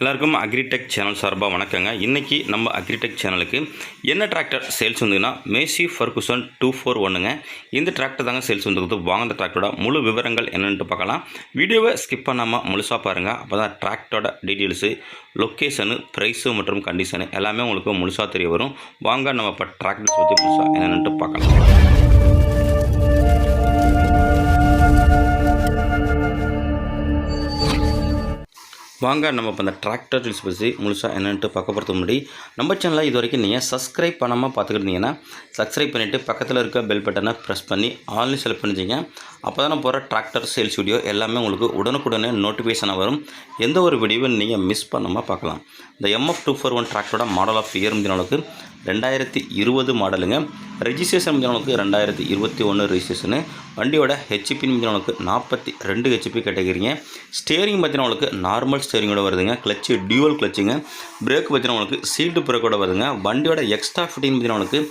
எல்லாருக்கும் agritech channel சார்பாக வணக்கங்க. இன்றைக்கி நம்ம அக்ரிடெக் சேனலுக்கு என்ன டிராக்டர் சேல்ஸ் வந்துங்கன்னா மேசி ஃபர்குசன் டூ ஃபோர் ஒன்றுங்க இந்த டிராக்டர் தாங்க சேல்ஸ் வந்துருக்குது. வாங்க அந்த டிராக்டரோட முழு விவரங்கள் என்னென்ட்டு பார்க்கலாம். வீடியோவை ஸ்கிப் பண்ணாமல் முழுசாக பாருங்கள் அப்போ தான் டிராக்டரோட டீட்டெயில்ஸு லொக்கேஷனு ப்ரைஸு மற்றும் கண்டிஷனு எல்லாமே உங்களுக்கு முழுசாக தெரிய வரும். வாங்க நம்ம இப்போ டிராக்டர்ஸ் பற்றி முழுசாக என்னென்ட்டு பார்க்கலாம். வாங்க நம்ம இப்போ அந்த டிராக்டர் டீல்ஸ் பற்றி முழுசாக என்னென்ட்டு பார்க்க போகிறதுக்கு முன்னாடி நம்ம சேனலில் இது வரைக்கும் நீங்கள் சப்ஸ்கிரைப் பண்ணாமல் பார்த்துக்கிட்டீங்கன்னா சப்ஸ்கிரைப் பண்ணிவிட்டு பக்கத்தில் இருக்க பெல் பட்டனை ப்ரெஸ் பண்ணி ஆன்லைன் செலக்ட் பண்ணிச்சிங்க அப்போ தான் நான் போகிற டிராக்டர் சேல்ஸ் வீடியோ எல்லாமே உங்களுக்கு உடனுக்குடனே நோட்டிஃபிகேஷனாக வரும். எந்த ஒரு வீடியோவும் நீங்கள் மிஸ் பண்ணாமல் பார்க்கலாம். இந்த எம்எஃப் டூ ஃபோர் ஒன் டிராக்டரோட மாடல் ஆஃப் இயர் முடிஞ்சளவுக்கு ரெண்டாயிரத்தி இருபது மாடலுங்க ரெஜிஸ்ட்ரேஷன் முடிஞ்சவனுக்கு ரெண்டாயிரத்தி இருபத்தி ஒன்று ரெஜிஸ்ட்ரேஷனு. வண்டியோட ஹெச்பி முடிஞ்சவனுக்கு நாற்பத்தி ரெண்டு ஹெச்பி கேட்டகிரிங்க. ஸ்டேரிங் பார்த்தீங்கன்னா நார்மல் ஸ்டேரிங்கோட வருதுங்க. கிளச்சு டியூவல் கிளச்சுங்க பிரேக் பார்த்தீங்கன்னா சீட்டு பிரேக்கோட வருதுங்க. வண்டியோட எக்ஸ்ட்ரா ஃபிட்டிங் பார்த்தீங்கன்னா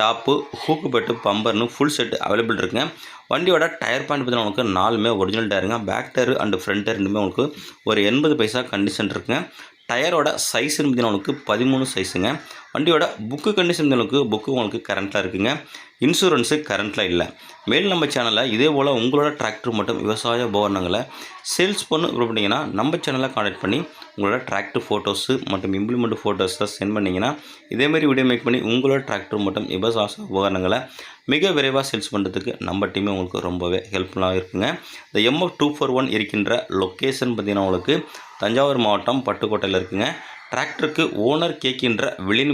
டாப்பு ஹூக்கு பெட்டு பம்பர்னு ஃபுல் செட் அவைலபிள் இருக்குங்க. வண்டியோட டயர் பாயிண்ட் பார்த்தீங்கன்னா உங்களுக்கு நாலுமே original டயருங்க back tyre and front tyre ரெண்டுமே உங்களுக்கு ஒரு எண்பது பைசா கண்டிஷன் இருக்குங்க. டயரோட சைஸ் பார்த்தீங்கன்னா உங்களுக்கு பதிமூணு சைஸுங்க வண்டியோட புக்கு கண்டிஷன் உங்களுக்கு புக்கு உங்களுக்கு கரண்ட்டில் இருக்குங்க. இன்சூரன்ஸு கரண்ட்டில் இல்லை. மேல் நம்ம சேனலில் இதே போல் உங்களோட டிராக்டர் மற்றும் விவசாய உபகரணங்களை சேல்ஸ் பண்ண விரும்பினீங்கன்னா நம்ம சேனலை கான்டாக்ட் பண்ணி உங்களோட டிராக்டர் ஃபோட்டோஸு மற்றும் இம்ப்ளிமெண்ட் ஃபோட்டோஸை சென்ட் பண்ணிங்கன்னா இதேமாரி வீடியோ மேக் பண்ணி உங்களோட டிராக்டர் மற்றும் விவசாய உபகரணங்களை மிக விரைவாக சேல்ஸ் பண்ணுறதுக்கு நம்ம டீமே உங்களுக்கு ரொம்பவே ஹெல்ப்ஃபுல்லாக இருக்குங்க. இந்த எம்எஃப் டூ ஃபோர் ஒன் இருக்கின்ற லொக்கேஷன் பார்த்திங்கன்னா உங்களுக்கு தஞ்சாவூர் மாவட்டம் பட்டுக்கோட்டையில் இருக்குங்க. டிராக்டருக்கு ஓனர் கேட்கின்ற விலை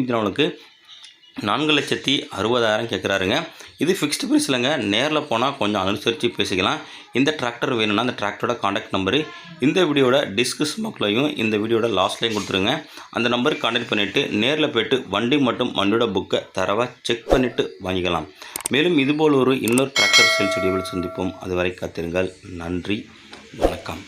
நான்கு லட்சத்தி அறுபதாயிரம் கேட்குறாருங்க. இது ஃபிக்ஸ்டு ப்ரைஸ் இல்லைங்க. நேரில் போனால் கொஞ்சம் அனுசரித்து பேசிக்கலாம். இந்த டிராக்டர் வேணும்னா அந்த டிராக்டரோட காண்டாக்ட் நம்பரு இந்த வீடியோட டிஸ்கஸ் பாக்ஸ்லையும் இந்த வீடியோட லாஸ்ட்லையும் கொடுத்துருங்க. அந்த நம்பருக்கு காண்டாக்ட் பண்ணிவிட்டு நேரில் போய்ட்டு வண்டி மற்றும் வண்டியோட புக்கை தரவாக செக் பண்ணிவிட்டு வாங்கிக்கலாம். மேலும் இதுபோல் ஒரு இன்னொரு டிராக்டர் சேல்ஸ் வீடியோவில் சந்திப்போம். அதுவரை காத்திருங்கள். நன்றி. வணக்கம்.